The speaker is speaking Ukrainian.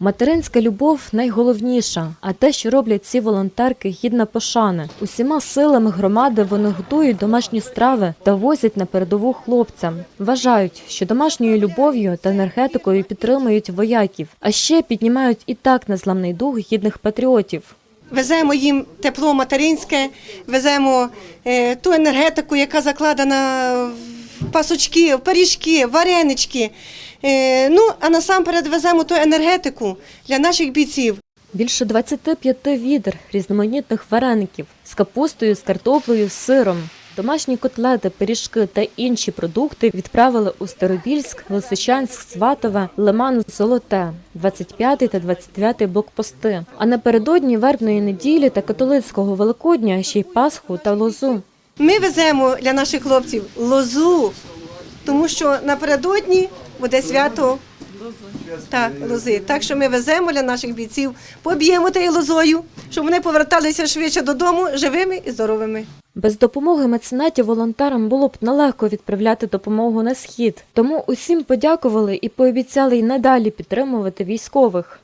Материнська любов найголовніша, а те, що роблять ці волонтерки, гідна пошани. Усіма силами громади вони готують домашні страви та возять на передову хлопцям. Вважають, що домашньою любов'ю та енергетикою підтримують вояків, а ще піднімають і так незламний дух гідних патріотів. Веземо їм тепло материнське, веземо е, ту енергетику, яка закладена в пасочки, пиріжки, варенички. Е, ну, а насамперед веземо ту енергетику для наших бійців. Більше 25 відер різноманітних вареників з капустою, з картоплею, з сиром. Домашні котлети, пиріжки та інші продукти відправили у Старобільськ, Лисичанськ, Сватове, Лиман, Золоте, 25 та 29 блокпости. А напередодні вербної неділі та католицького Великодня ще й Пасху та лозу. Ми веземо для наших хлопців лозу, тому що напередодні буде свято так, лози. Так що ми веземо для наших бійців, поб'ємо тією лозою, щоб вони поверталися швидше додому живими і здоровими. Без допомоги меценатів волонтерам було б нелегко відправляти допомогу на схід. Тому усім подякували і пообіцяли й надалі підтримувати військових.